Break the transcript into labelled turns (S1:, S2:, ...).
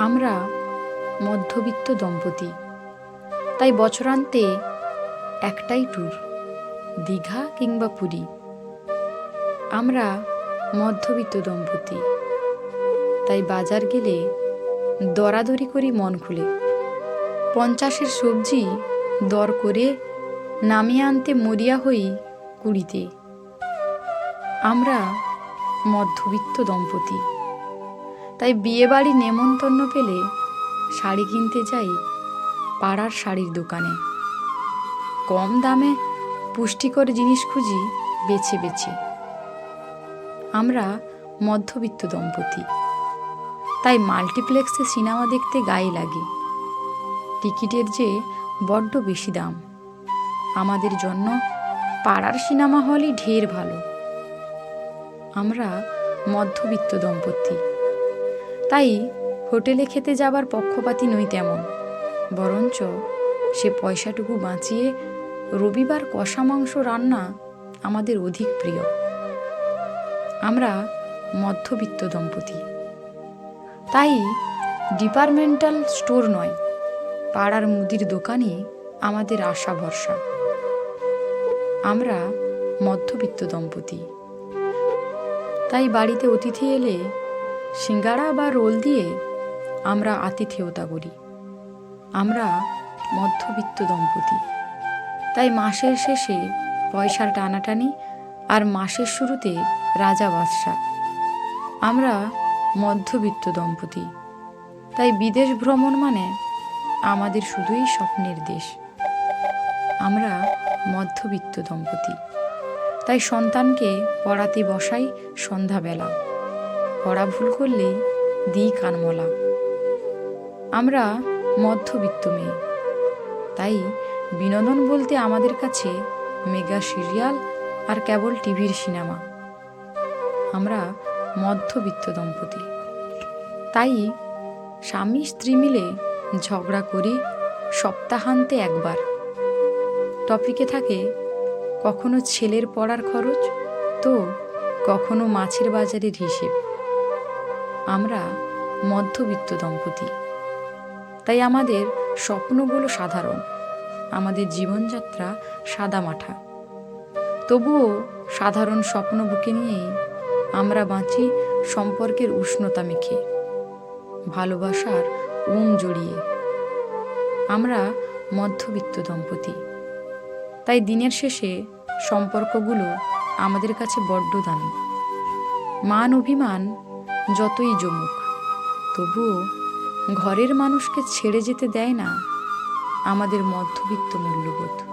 S1: আমরা মধ্যবিত্ত দম্পতি। তাই বছরান্তে একটাই ট্যুর, দীঘা কিংবা পুরী। আমরা মধ্যবিত্ত দম্পতি। তাই বাজার গেলে দরাদরি করি মন খুলে। পঞ্চাশের সবজি দর করে নামিয়ে আনতে মরিয়া হই কুড়িতে। আমরা মধ্যবিত্ত দম্পতি। তাই বিয়েবাড়ি নেমন্তন্ন পেলে শাড়ি কিনতে যাই পাড়ার শাড়ির দোকানে। কম দামে পুষ্টিকর জিনিস খুঁজি বেছে বেছে। আমরা মধ্যবিত্ত দম্পতি। তাই মাল্টিপ্লেক্সে সিনেমা দেখতে গায়ে লাগে। টিকিটের যে বড্ড বেশি দাম। আমাদের জন্য পাড়ার সিনেমা হলই ঢের ভালো। আমরা মধ্যবিত্ত দম্পতি। তাই হোটেলে খেতে যাবার পক্ষপাতি নই তেমন। বরঞ্চ সে পয়সাটুকু বাঁচিয়ে রবিবার কষা মাংস রান্না আমাদের অধিক প্রিয়। আমরা মধ্যবিত্ত দম্পতি। তাই ডিপার্টমেন্টাল স্টোর নয়, পাড়ার মুদির দোকানই আমাদের আশা ভরসা। আমরা মধ্যবিত্ত দম্পতি। তাই বাড়িতে অতিথি এলে সিঙ্গাড়া বা রোল দিয়ে আমরা আতিথেয়তা করি। আমরা মধ্যবিত্ত দম্পতি। তাই মাসের শেষে পয়সার টানাটানি আর মাসের শুরুতে রাজা বাদশাহ। আমরা মধ্যবিত্ত দম্পতি। তাই বিদেশ ভ্রমণ মানে আমাদের শুধুই স্বপ্নের দেশ। আমরা মধ্যবিত্ত দম্পতি। তাই সন্তানকে পড়াতে বসাই সন্ধ্যাবেলা। পড়া ভুল করলেই দিই কানমলা। আমরা মধ্যবিত্ত মেয়ে। তাই বিনোদন বলতে আমাদের কাছে মেগা সিরিয়াল আর কেবল টিভির সিনেমা। আমরা মধ্যবিত্ত দম্পতি। তাই স্বামী স্ত্রী মিলে ঝগড়া করি সপ্তাহান্তে একবার। টপিকে থাকে, কখনো ছেলের পড়ার খরচ তো কখনো মাছের বাজারের হিসেব। আমরা মধ্যবিত্ত দম্পতি। তাই আমাদের স্বপ্নগুলো সাধারণ। আমাদের জীবনযাত্রা সাদামাঠা। তবুও সাধারণ স্বপ্ন বুকে নিয়েই আমরা বাঁচি সম্পর্কের উষ্ণতা মেখে, ভালোবাসার উম জড়িয়ে। আমরা মধ্যবিত্ত দম্পতি। তাই দিনের শেষে সম্পর্কগুলো আমাদের কাছে বড্ড দামি। মান অভিমান যতই জমুক। তবুও ঘরের মানুষকে ছেড়ে যেতে দেয় না আমাদের মধ্যবিত্ত মূল্যবোধ।